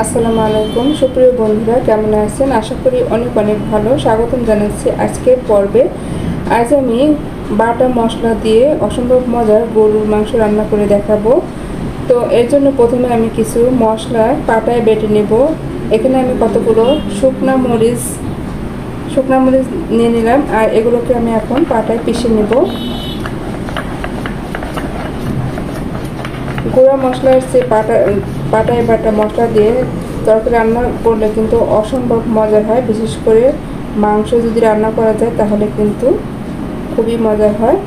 আসসালামু আলাইকুম। সুপ্রিয় বন্ধুরা, কেমন আছেন? আশা করি অনেক অনেক ভালো। স্বাগতম জানাচ্ছি আজকের পর্বে। আজ আমি বাটা মশলা দিয়ে অসম্ভব মজার গরুর মাংস রান্না করে দেখাবো। তো এর জন্য প্রথমে আমি কিছু মশলা পাটায় বেটে নেব। এখানে আমি কতগুলো শুকনা মরিচ শুকনা মরিচ নিয়ে নিলাম আর এগুলোকে আমি এখন পাটায় পিষে নেব। গুঁড়া মশলার সে পাটা পাটায় বাটা মশলা দিয়ে তরকারি রান্না করলে কিন্তু অসম্ভব মজা হয়। বিশেষ করে মাংস যদি রান্না করা যায় তাহলে কিন্তু খুবই মজা হয়।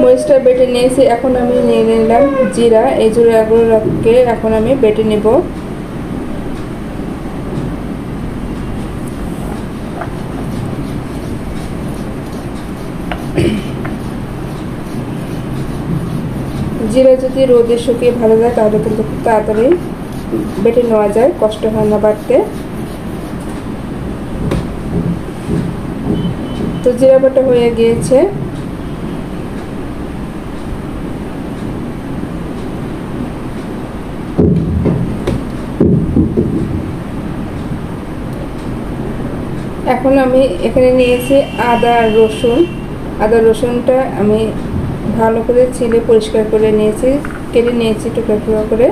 মরিচটা বেটে নিয়েছি, এখন আমি নিয়ে নিলাম জিরা এই জিরাগুলোকে এখন আমি বেটে নেব। জিরা যদি রোদে শুকিয়ে ভালো যায়, তাহলে কিন্তু খুব তাড়াতাড়ি বেটে নেওয়া যায়, কষ্ট হয় না বাড়তে। তো জিরা বাটা হয়ে গিয়েছে। এখন আমি এখানে নিয়েছি আদা রসুন। আদা রসুনটা আমি ভালো করে ছিলে পরিষ্কার করে নিয়েছি, কেটে নিয়েছি টুকরো টুকরো করে।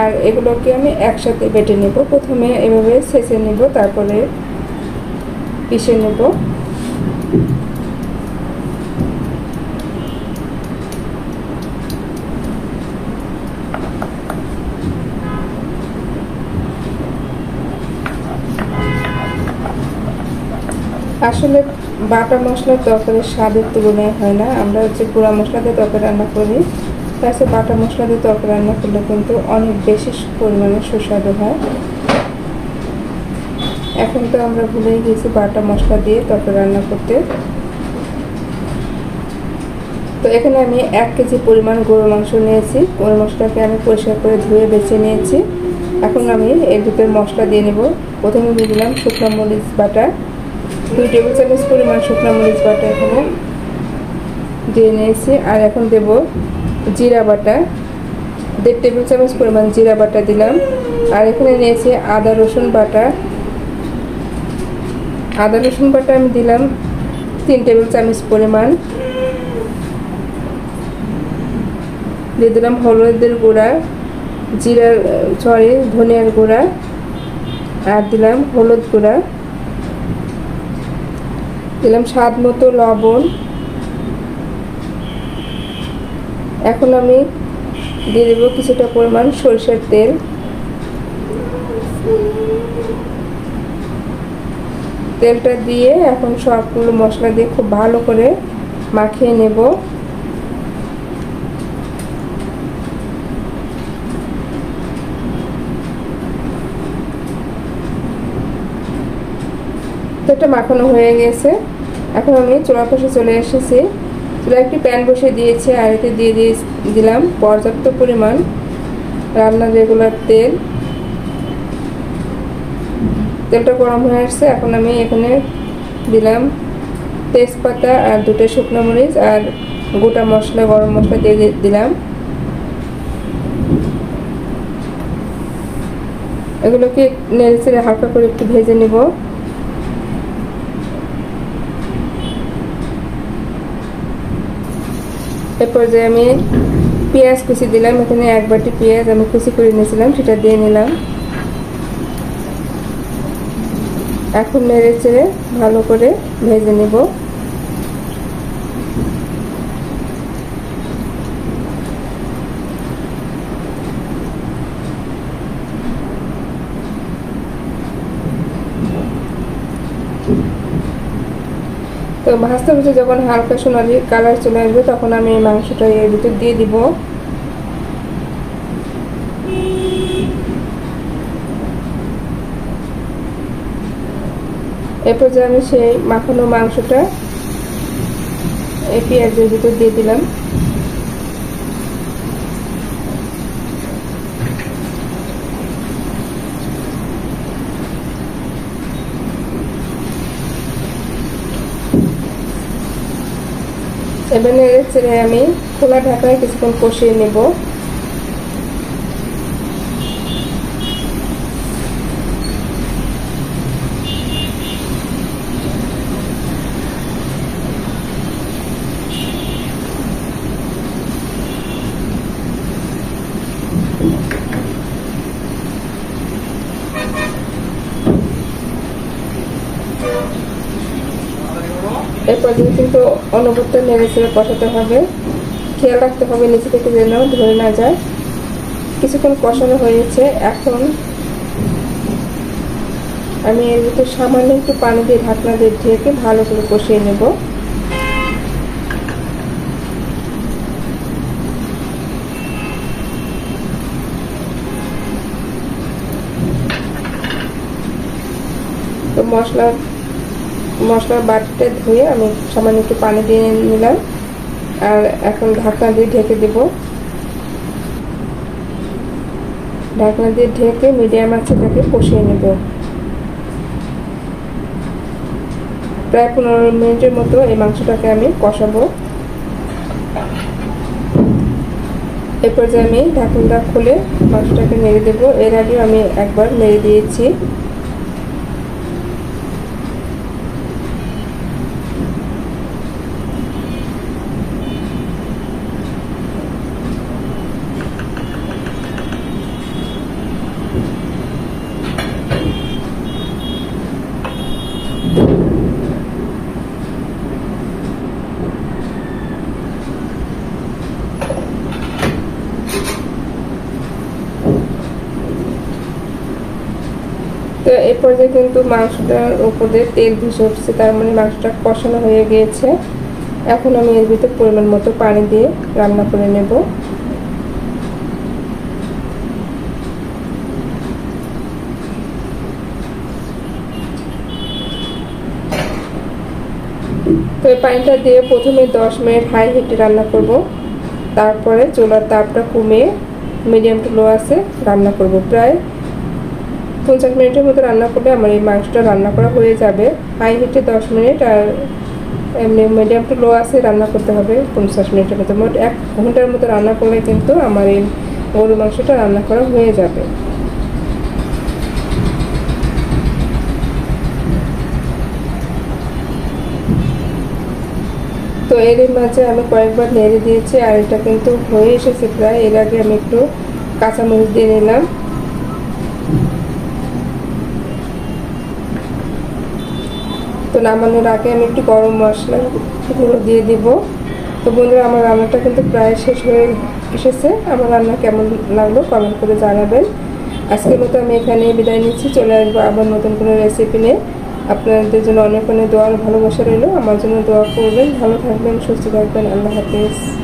আর এগুলোকে আমি একসাথে বেটে নেব। প্রথমে এভাবে ছেঁচে নেব, তারপরে পিষে নেব। আসলে বাটা মশলার তরকারির স্বাদের তুলনায় হয় না। আমরা হচ্ছে গুঁড়া মশলা দিয়ে তরকারি রান্না করি। তাছাড়া বাটা মশলা দিয়ে তরকারি রান্না করলে কিন্তু অনেক বেশি পরিমাণে সুস্বাদু হয়। এখন তো আমরা ভুলেই গেছি বাটা মশলা দিয়ে তরকারি রান্না করতে। তো এখানে আমি এক কেজি পরিমাণ গরু মাংস নিয়েছি। গরু মাংসটাকে আমি পরিষ্কার করে ধুয়ে বেছে নিয়েছি। এখন আমি এর ভিতরে মশলা দিয়ে নেব। প্রথমে দিয়ে দিলাম শুকনো মরিচ বাটা। দুই টেবিল চামচ পরিমাণ শুকনো মরিচ বাটা এখানে দিয়ে নিয়েছি। আর এখন দেব জিরা বাটা। দেড় টেবিল চামচ পরিমাণ জিরা বাটা দিলাম। আর এখানে নিয়েছি আদা, রসুন বাটা। আদা, রসুন বাটা আমি দিলাম তিন টেবিল চামচ পরিমাণ। দিয়ে দিলাম হলুদের গুঁড়া, জিরার সরি ধনিয়ার গুঁড়া। আর দিলাম হলুদ গুঁড়া। দিলাম স্বাদ মতো লবণ। এখন আমি দিয়ে দেবো কিছুটা পরিমাণ সরষের তেল। তেলটা দিয়ে এখন সবগুলো মশলা দিয়ে খুব ভালো করে মাখিয়ে নেব। তেলটা মাখানো হয়ে গেছে। এখন আমি চোলা পাশে চলে এসেছি। চুলা একটি প্যান বসে দিয়েছি আর এতে দিয়ে দিয়ে দিলাম পর্যাপ্ত পরিমাণ রান্নার রেগুলার তেল। তেলটা গরম হয়ে আসছে। এখন আমি এখানে দিলাম তেজপাতা আর দুটো শুকনো মরিচ আর গোটা মশলা গরম মশলা দিয়ে দিলাম। এগুলোকে নেড়ে চেড়ে হালকা করে একটু ভেজে নেব। এরপর যে আমি পেঁয়াজ কুচি দিলাম, এখানে এক বাটি পেঁয়াজ আমি কুচি করে নিয়েছিলাম, সেটা দিয়ে নিলাম। এখন নেড়ে চেড়ে ভালো করে ভেজে নেব। তো ভাজতে ভাজতে যখন হালকা সোনালি কালার চলে আসবে, তখন আমি এই মাংসটা এর ভিতর দিয়ে দিব। এরপর যে আমি সেই মাখানো মাংসটা এই পেঁয়াজের ভিতর দিয়ে দিলাম। এবার চেড়ে আমি খোলা ঢাকায় কিছুক্ষণ কষিয়ে নেব। দিয়ে কিন্তু অনবরত নেড়ে চেড়ে কষাতে হবে। খেয়াল রাখতে হবে নিচে থেকে যেন ধরে না যায়। কিছুক্ষণ কষানো হয়েছে। এখন আমি এর ভিতরে সামান্য একটু পানি দিয়ে ঢাকনা দিয়ে ঢেকে ভালো করে কষিয়ে নেব। তো মশলা মশলার বাটিটা ধুয়ে আমি সামান্য একটু পানি দিয়ে নিলাম। আর এখন ঢাকনা দিয়ে ঢেকে দেব। ঢাকনা দিয়ে ঢেকে মিডিয়াম আছে তাকে কষিয়ে নেব। প্রায় পনেরো মিনিটের মতো এই মাংসটাকে আমি কষাবো। এরপর যে আমি ঢাকনটা খুলে মাংসটাকে নেড়ে দেবো। এর আগেও আমি একবার নেড়ে দিয়েছি। তো এই পর্যায়ে কিন্তু মাংসটার উপর তেল ভেসে উঠছে, তার মানে মাংসটা কষানো হয়ে গিয়েছে। এখন আমি এর ভিতরে পরিমাণ মতো পানি দিয়ে রান্না করে নেব। তো পানিটা দিয়ে প্রথমে দশ মিনিট হাই হিটে রান্না করব। তারপরে চুলার তাপটা কমিয়ে মিডিয়াম টু লো আছে রান্না করব প্রায়। পঞ্চাশ মিনিটের মতো রান্না করলে আমার এই মাংসটা রান্না করা হয়ে যাবে। হাই হিটে দশ মিনিট আর এমনি মিডিয়াম টু লো আছে রান্না করতে হবে পঞ্চাশ মিনিটের মতো। মোট এক ঘণ্টার মতো রান্না করলে কিন্তু আমার এই গরু মাংসটা রান্না করা হয়ে যাবে। তো এর মাঝে আমি কয়েকবার নেড়ে দিয়েছি আর এটা কিন্তু হয়ে এসেছে প্রায়। এর আগে আমি একটু কাঁচামরিচ দিয়ে নিলাম। নামানোর আগে আমি একটু গরম মশলা গুঁড়ো দিয়ে দিব। তো বন্ধুরা, আমার রান্নাটা কিন্তু প্রায় শেষ হয়ে এসেছে। আমার রান্না কেমন লাগল কমেন্ট করে জানাবেন। আজকের মতো আমি এখানে বিদায় নিচ্ছি। চলে আসব আবার নতুন কোনো রেসিপি নিয়ে। আপনাদের জন্য অনেক অনেক দোয়ার ভালোবাসা রইল। আমার জন্য দোয়া করবেন। ভালো থাকবেন, সুস্থ থাকবেন। আল্লাহ হাফিজ।